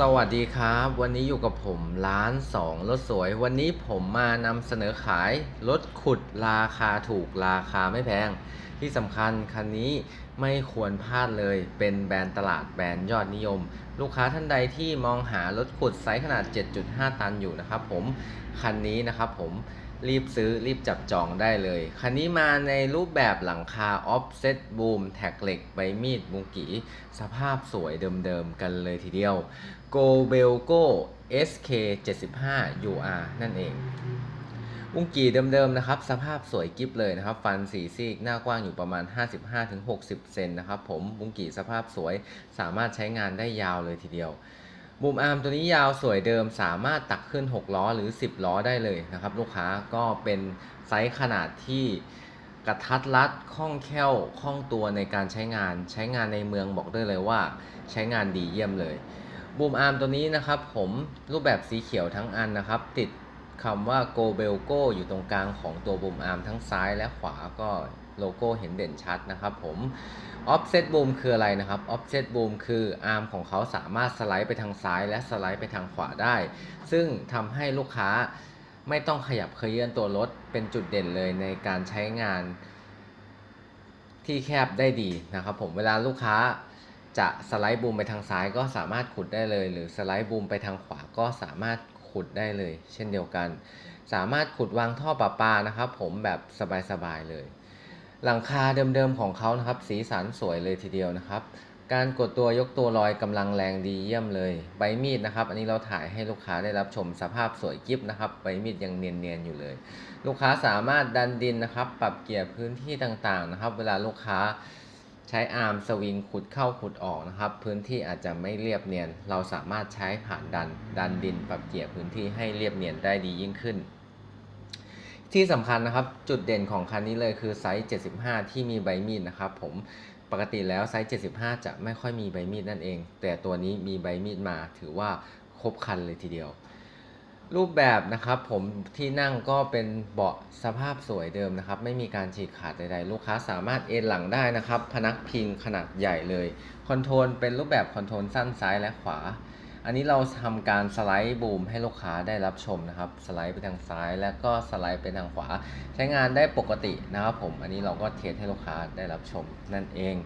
สวัสดีครับ วันนี้อยู่กับผมร้านสองรถสวย วันนี้ผมมานำเสนอขายรถขุดราคาถูกราคาไม่แพง ที่สำคัญคันนี้ไม่ควรพลาดเลยเป็นแบรนด์ตลาดแบรนด์ยอดนิยม ลูกค้าท่านใดที่มองหารถขุดไซส์ขนาด 7.5 ตันอยู่นะครับผม คันนี้นะครับผม รีบซื้อรีบจับจองได้เลย คันนี้มาในรูปแบบหลังคา offset boom แท็กเหล็กใบมีดบุงกีสภาพสวยเดิมๆกันเลยทีเดียว Go b e l g o SK 75 UR นั่นเองบุงกีเดิมๆนะครับ สภาพสวยกิฟเลยนะครับ ฟันสีซีกหน้ากว้างอยู่ประมาณ 55-60 เซนนะครับผมบุงกีสภาพสวยสามารถใช้งานได้ยาวเลยทีเดียว บูมอาร์มตัวนี้ยาวสวยเดิมสามารถตักขึ้น 6 ล้อหรือ 10 ล้อได้เลยนะครับ ลูกค้าก็เป็นไซส์ขนาดที่กระทัดรัดคล่องแคล่วคล่องตัวในการใช้งาน ใช้งานในเมืองบอกได้เลยว่า ใช้งานดีเยี่ยมเลยบูมอาร์มตัวนี้นะครับ ผมรูปแบบสีเขียวทั้งอันนะครับ ติดคำว่า Go b e l g o อยู่ตรงกลางของตัวบูมอาร์มทั้งซ้ายและขวาก็ โลโก้เห็นเด่นชัดนะครับผม Offset Boom คืออะไรนะครับ Offset Boom คืออาร์มของเขาสามารถสไลด์ไปทางซ้ายและสไลด์ไปทางขวาได้ ซึ่งทำให้ลูกค้าไม่ต้องขยับเคลื่อนตัวรถเป็นจุดเด่นเลยในการใช้งาน ที่แคบได้ดีนะครับผมเวลาลูกค้าจะสไลด์บูมไปทางซ้ายก็สามารถขุดได้เลย หรือสไลด์บูมไปทางขวาก็สามารถขุดได้เลย เช่นเดียวกัน สามารถขุดวางท่อประปานะครับ ผมแบบสบายๆเลย หลังคาเดิมๆของเขานะครับ สีสันสวยเลยทีเดียวนะครับ การกดตัวยกตัวลอยกำลังแรงดีเยี่ยมเลย ใบมีดนะครับ อันนี้เราถ่ายให้ลูกค้าได้รับชมสภาพสวยกิฟนะครับ ใบมีดยังเนียนๆอยู่เลย ลูกค้าสามารถดันดินนะครับ ปรับเกียร์พื้นที่ต่างๆนะครับ เวลาลูกค้าใช้อาร์มสวิงขุดเข้าขุดออกนะครับ พื้นที่อาจจะไม่เรียบเนียน เราสามารถใช้ผ่านดันดันดินปรับเกียร์พื้นที่ให้เรียบเนียนได้ดียิ่งขึ้น ที่สำคัญนะครับจุดเด่นของคันนี้เลยคือไซส์ 75 ที่มีใบมีดนะครับผมปกติแล้วไซส์ 75 จะไม่ค่อยมีใบมีดนั่นเอง แต่ตัวนี้มีใบมีดมาถือว่าครบคันเลยทีเดียว รูปแบบนะครับผมที่นั่งก็เป็นเบาะสภาพสวยเดิมนะครับ ไม่มีการฉีกขาดใดๆ ลูกค้าสามารถเอนหลังได้นะครับ พนักพิงขนาดใหญ่เลย คอนโทรลเป็นรูปแบบคอนโทรลสั้นซ้ายและขวา อันนี้เราทำการสไลด์บูมให้ลูกค้าได้รับชมนะครับ สไลด์ไปทางซ้ายแล้วก็สไลด์ไปทางขวา ใช้งานได้ปกตินะครับผม อันนี้เราก็เทสให้ลูกค้าได้รับชมนั่นเอง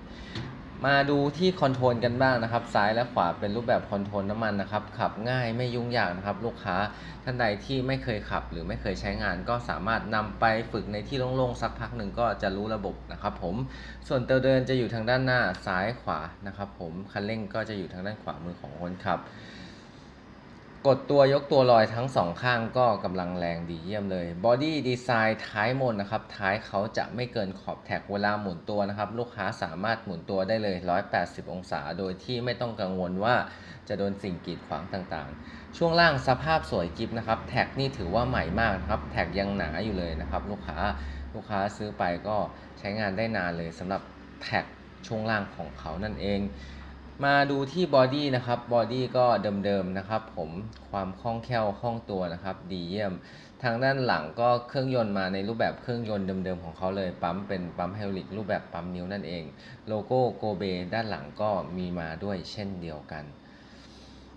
มาดูที่คอนโทรลกันบ้างนะครับ ซ้ายและขวาเป็นรูปแบบคอนโทรลน้ำมันนะครับ ขับง่ายไม่ยุ่งยากนะครับ ลูกค้าท่านใดที่ไม่เคยขับ หรือไม่เคยใช้งาน ก็สามารถนำไปฝึกในที่โล่งๆสักพักหนึ่งก็จะรู้ระบบนะครับ ผม ส่วนเตาเดินจะอยู่ทางด้านหน้าซ้ายขวานะครับ ผมคันเร่งก็จะอยู่ทางด้านขวามือของคนขับ กดตัวยกตัวลอยทั้งสองข้างก็กำลังแรงดีเยี่ยมเลยบอดี้ดีไซน์ท้ายมนนะครับ ท้ายเขาจะไม่เกินขอบแท็กเวลาหมุนตัวนะครับ ลูกค้าสามารถหมุนตัวได้เลย 180 องศา โดยที่ไม่ต้องกังวลว่าจะโดนสิ่งกีดขวางต่างๆ ช่วงล่างสภาพสวยกิฟนะครับ แท็กนี่ถือว่าใหม่มากครับ แท็กยังหนาอยู่เลยนะครับ ลูกค้าลูกค้าซื้อไปก็ใช้งานได้นานเลยสำหรับแท็กช่วงล่างของเขานั่นเอง มาดูที่บอดี้นะครับบอดี้ก็เดิมๆนะครับ ผมความคล่องแคล่วคล่องตัวนะครับ ดีเยี่ยม ทางด้านหลังก็เครื่องยนต์มาในรูปแบบเครื่องยนต์เดิมๆของเขาเลยปั๊มเป็นปั๊มไฮดรอลิกรูปแบบปั๊มนิ้วนั่นเอง โลโก้โกเบด้านหลังก็มีมาด้วยเช่นเดียวกัน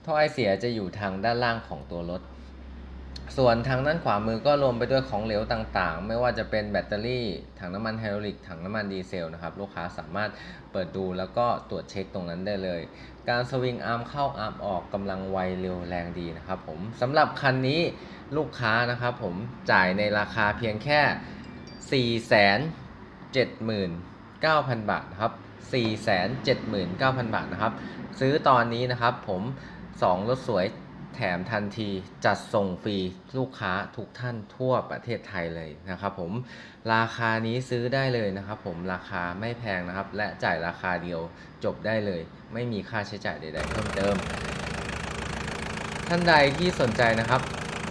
ท่อไอเสียจะอยู่ทางด้านล่างของตัวรถ ส่วนทางด้านขวามือก็รวมไปด้วยของเหลวต่างๆ ไม่ว่าจะเป็นแบตเตอรี่ ถังน้ำมันไฮดรอลิก ถังน้ำมันดีเซลนะครับ ลูกค้าสามารถเปิดดูแล้วก็ตรวจเช็คตรงนั้นได้เลย การสวิงอาร์มเข้าอาร์มออกกำลังไวเร็วแรงดีนะครับผมสำหรับคันนี้ลูกค้านะครับผมจ่ายในราคาเพียงแค่ 479,000 บาทนะครับ 479,000 บาทนะครับ ซื้อตอนนี้นะครับผม 2 รถสวย แถมทันทีจัดส่งฟรีลูกค้าทุกท่านทั่วประเทศไทยเลยนะครับผมราคานี้ซื้อได้เลยนะครับผมราคาไม่แพงนะครับ และจ่ายราคาเดียวจบได้เลย ไม่มีค่าใช้จ่ายใดๆเพิ่มเติม ท่านใดที่สนใจนะครับ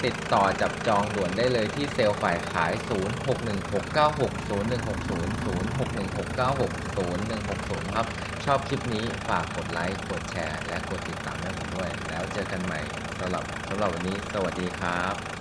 ติดต่อจับจองด่วนได้เลยที่เซลล์ฝ่ายขาย0616960160 ครับ ชอบคลิปนี้ฝากกดไลค์ กดแชร์ และกดติดตามให้ผมด้วย แล้วเจอกันใหม่สำหรับสำหรับวันนี้ สวัสดีครับ